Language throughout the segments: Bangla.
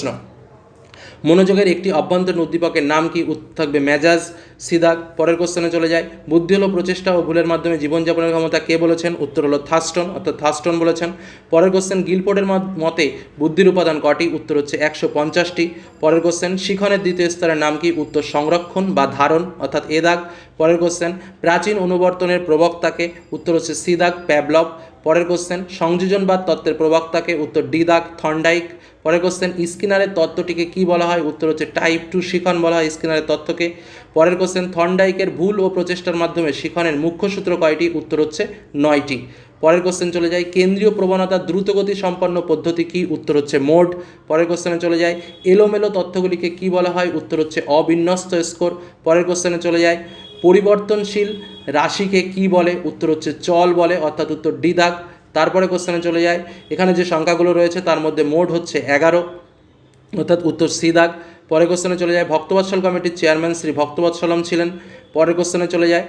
প্রশ্ন। মনোযোগের একটি অভ্যন্তরীণ উদ্দীপকের নাম কি? থাকবে মেজাজ সিদাক পরের কোশ্চেনে চলে যায়। বুদ্ধি হলো প্রচেষ্টা ও ভুলের মাধ্যমে জীবনযাপনের ক্ষমতা কে বলেছেন? উত্তর হলো থাস্টন, অর্থাৎ থাস্টন বলেছেন। পরের কোশ্চেন গিলপোর্টের মতে বুদ্ধির উপাদান কটি? উত্তর হচ্ছে একশো পঞ্চাশটি। পরের কোশ্চেন শিখনের দ্বিতীয় স্তরের নাম কি? উত্তর সংরক্ষণ বা ধারণ, অর্থাৎ এ দাগ পরের কোশ্চেন প্রাচীন অনুবর্তনের প্রবক্তাকে? উত্তর হচ্ছে সিদাক প্যাবলভ পরের কোশ্চেন সংযোজনবাদ তত্ত্বের প্রবক্তাকে উত্তর ডি দাগ, থন্ডাইক। পরের কোশ্চেন স্কিনারের তত্ত্বটিকে কি বলা হয়? উত্তর হচ্ছে টাইপ টু শিখন বলা হয় স্কিনারের তত্ত্বকে। পরের কোশ্চেন থন্ডাইকের ভুল ও প্রচেষ্টার মাধ্যমে শিখনের মুখ্য সূত্র কয়টি? উত্তর হচ্ছে নয়টি। পরের কোশ্চেন চলে যায়, কেন্দ্রীয় প্রবণতা দ্রুতগতি সম্পন্ন পদ্ধতি কি? উত্তর হচ্ছে মোড। পরের কোশ্চেনে চলে যায়, এলোমেলো তথ্যগুলিকে কি বলা হয়? উত্তর হচ্ছে অবিন্যস্ত স্কোর পরের কোশ্চেনে চলে যায়, পরিবর্তনশীল রাশিকে কি বলে? উত্তর হচ্ছে চল বলে, অর্থাৎ উত্তর ডি দাগ। তারপরে কোশ্চেনে চলে যায় এখানে যে সংখ্যাগুলো রয়েছে, তার মধ্যে মোট হচ্ছে এগারো, অর্থাৎ উত্তর সি দাগ। পরের কোশ্চেনে চলে যায় ভক্তবৎসল কমিটির চেয়ারম্যান শ্রী ভক্তবৎসলম ছিলেন। পরের কোশ্চেনে চলে যায়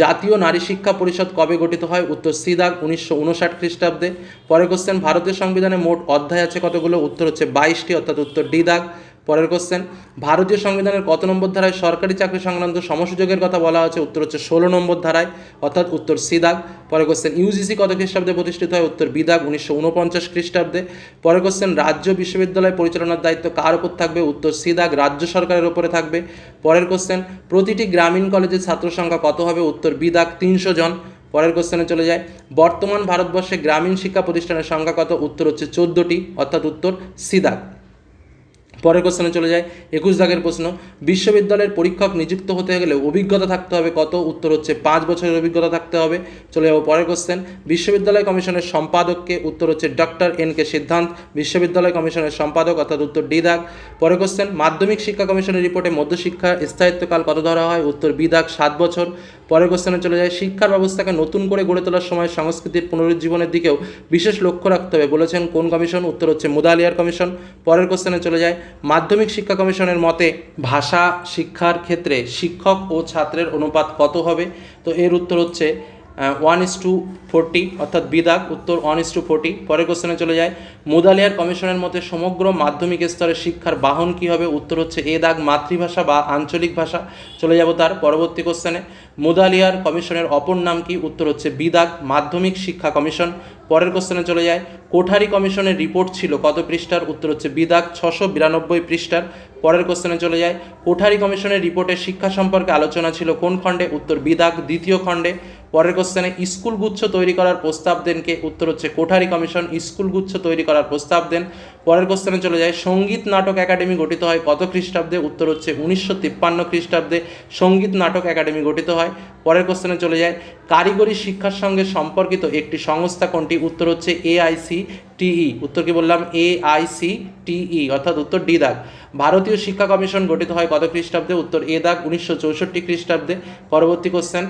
জাতীয় নারী শিক্ষা পরিষদ কবে গঠিত হয়? উত্তর সি দাগ, উনিশশো উনষাট খ্রিস্টাব্দে। পরের কোশ্চেন ভারতীয় সংবিধানে মোট অধ্যায় আছে কতগুলো? উত্তর হচ্ছে বাইশটি, অর্থাৎ উত্তর ডি দাগ। পরের কোশ্চেন ভারতীয় সংবিধানের কত নম্বর ধারায় সরকারি চাকরি সংক্রান্ত সমসুযোগের কথা বলা হচ্ছে উত্তর হচ্ছে ষোলো নম্বর ধারায়, অর্থাৎ উত্তর সি দাগ পরের কোশ্চেন ইউজিসি কত খ্রিস্টাব্দে প্রতিষ্ঠিত হয়? উত্তর বি দাগ উনিশশো উনপঞ্চাশ খ্রিস্টাব্দে। পরের কোশ্চেন রাজ্য বিশ্ববিদ্যালয় পরিচালনার দায়িত্ব কার উপর থাকবে? উত্তর সি দাগ রাজ্য সরকারের উপরে থাকবে। পরের কোশ্চেন প্রতিটি গ্রামীণ কলেজের ছাত্র সংখ্যা কত হবে? উত্তর বি দাগ তিনশো জন। পরের কোশ্চেনে চলে যায়, বর্তমান ভারতবর্ষে গ্রামীণ শিক্ষা প্রতিষ্ঠানের সংখ্যা কত? উত্তর হচ্ছে চোদ্দোটি, অর্থাৎ উত্তর সি দাগ পরের কোশ্চেনে চলে যায় একুশ দাগের প্রশ্ন, বিশ্ববিদ্যালয়ের পরীক্ষক নিযুক্ত হতে গেলে অভিজ্ঞতা থাকতে হবে কত? উত্তর হচ্ছে পাঁচ বছরের অভিজ্ঞতা থাকতে হবে। চলে যাব পরের কোশ্চেন বিশ্ববিদ্যালয় কমিশনের সম্পাদককে উত্তর হচ্ছে ডক্টর এন কে সিদ্ধান্ত, বিশ্ববিদ্যালয় কমিশনের সম্পাদক অর্থাৎ উত্তর ডি দাগ। পরের কোশ্চেন মাধ্যমিক শিক্ষা কমিশনের রিপোর্টে মধ্যশিক্ষা স্থায়িত্বকাল কত ধরা হয়? উত্তর বি দাগ, সাত বছর। পরের কোশ্চেনে চলে যায় শিক্ষার ব্যবস্থাকে নতুন করে গড়ে তোলার সময় সংস্কৃতির পুনরুজ্জীবনের দিকেও বিশেষ লক্ষ্য রাখতে হবে বলেছেন কোন কমিশন? উত্তর হচ্ছে মুদালিয়ার কমিশন। পরের কোশ্চেনে চলে যায় মাধ্যমিক শিক্ষা কমিশনের মতে ভাষা শিক্ষার ক্ষেত্রে শিক্ষক ও ছাত্রের অনুপাত কত হবে? তো এর উত্তর হচ্ছে ওয়ান ইস টু ফোরটি অর্থাৎ বিদাগ, উত্তর ওয়ান ইস টু ফোরটি পরের কোশ্চেনে চলে যায়, মুদালিয়ার কমিশনের মতে সমগ্র মাধ্যমিক স্তরে শিক্ষার বাহন কী হবে? উত্তর হচ্ছে এ দাগ মাতৃভাষা বা আঞ্চলিক ভাষা। চলে যাব তার পরবর্তী কোশ্চেনে মুদালিয়ার কমিশনের অপর নাম কি? উত্তর হচ্ছে বিদাগ মাধ্যমিক শিক্ষা কমিশন। পরের কোশ্চেনে চলে যায়, কোঠারি কমিশনের রিপোর্ট ছিল কত পৃষ্ঠার? উত্তর হচ্ছে বিদাক ছশো বিরানব্বই পৃষ্ঠার। পরের কোশ্চেনে চলে যায়, কোঠারি কমিশনের রিপোর্টে শিক্ষা সম্পর্কে আলোচনা ছিল কোন খণ্ডে? উত্তর বিদাক দ্বিতীয় খণ্ডে। পরের কোশ্চেনে, স্কুল গুচ্ছ তৈরি করার প্রস্তাব দেন কে? উত্তর হচ্ছে কোঠারি কমিশন, স্কুল গুচ্ছ তৈরি করার প্রস্তাব দেন পরের কোশ্চেনে চলে যায় সংগীত নাটক একাডেমি গঠিত হয় কত খ্রিস্টাব্দে? উত্তর হচ্ছে উনিশশো তিপ্পান্ন খ্রিস্টাব্দে সংগীত নাটক একাডেমি গঠিত হয়। পরের কোশ্চেনে চলে যায় কারিগরি শিক্ষার সঙ্গে সম্পর্কিত একটি সংস্থা কোনটি? উত্তর হচ্ছে এআইসি টিই উত্তর কি বললাম? এআইসি টিই অর্থাৎ উত্তর ডি দাগ। ভারতীয় শিক্ষা কমিশন গঠিত হয় কত খ্রিস্টাব্দে? উত্তর এ দাগ, উনিশশো চৌষট্টি খ্রিস্টাব্দে। পরবর্তী কোশ্চেন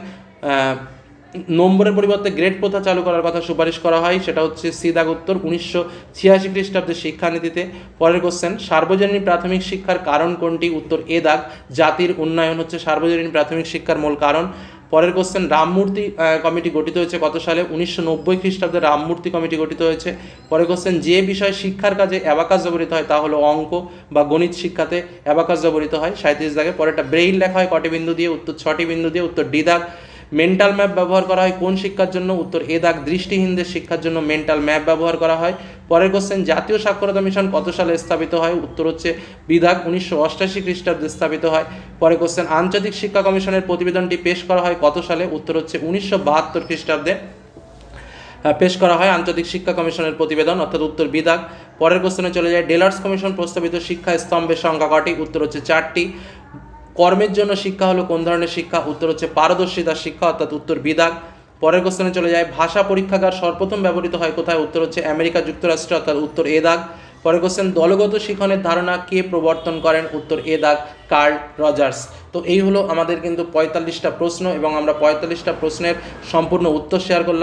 নম্বরের পরিবর্তে গ্রেড প্রথা চালু করার কথা সুপারিশ করা হয়, সেটা হচ্ছে সি দাগ উত্তর উনিশশো ছিয়াশি খ্রিস্টাব্দে শিক্ষানীতিতে। পরের কোশ্চেন সার্বজনীন প্রাথমিক শিক্ষার কারণ কোনটি? উত্তর, এ দাগ। জাতির উন্নয়ন হচ্ছে সার্বজনীন প্রাথমিক শিক্ষার মূল কারণ। পরের কোশ্চেন রামমূর্তি কমিটি গঠিত হয়েছে কত সালে? উনিশশো নব্বই খ্রিস্টাব্দে রামমূর্তি কমিটি গঠিত হয়েছে। পরের কোশ্চেন যে বিষয় শিক্ষার কাজে অ্যাবাকাস ব্যবহৃত হয় তা হলো অঙ্ক বা গণিত শিক্ষাতে অ্যাবাকাস ব্যবহৃত হয়। সাঁত্রিশ দাগে। পরেরটা, ব্রেইল লেখা হয় কটি বিন্দু দিয়ে? উত্তর, ছটি বিন্দু দিয়ে। উত্তর, ডি দাগ। মেন্টাল ম্যাপ ব্যবহার করা হয়। কোন শিক্ষার জন্য? উত্তর, এ দাগ দৃষ্টিহীনদের শিক্ষার জন্য মেন্টাল ম্যাপ ব্যবহার করা হয়। পরের কোশ্চেন জাতীয় সাক্ষরতা মিশন কত সালে স্থাপিত হয়? উত্তর হচ্ছে বিধাগ উনিশশো অষ্টাশি খ্রিস্টাব্দে স্থাপিত হয়। পরে কোশ্চেন আন্তর্জাতিক শিক্ষা কমিশনের প্রতিবেদনটি পেশ করা হয় কত সালে? উত্তর হচ্ছে, উনিশশো বাহাত্তর খ্রিস্টাব্দে পেশ করা হয় আন্তর্জাতিক শিক্ষা কমিশনের প্রতিবেদন, অর্থাৎ উত্তর বিদাগ পরের কোশ্চেনে চলে যায়, ডেলার্স কমিশন প্রস্তাবিত শিক্ষা স্তম্ভের সংখ্যা কটি? উত্তর হচ্ছে, চারটি। কর্মের জন্য শিক্ষা হলো কোন ধরনের শিক্ষা? উত্তর হচ্ছে পারদর্শিতার শিক্ষা অর্থাৎ উত্তর বিদাগ। পরের কোশ্চেনে চলে যায়, ভাষা পরীক্ষাগার সর্বপ্রথম ব্যবহৃত হয় কোথায়? উত্তর হচ্ছে আমেরিকা যুক্তরাষ্ট্র, অর্থাৎ উত্তর এ দাগ। পরের কোশ্চেন দলগত শিখনের ধারণা কে প্রবর্তন করেন? উত্তর এ দাগ, কার্ল রজার্স। তো এই হলো আমাদের কিন্তু পঁয়তাল্লিশটা প্রশ্ন এবং আমরা পঁয়তাল্লিশটা প্রশ্নের সম্পূর্ণ উত্তর শেয়ার করলাম।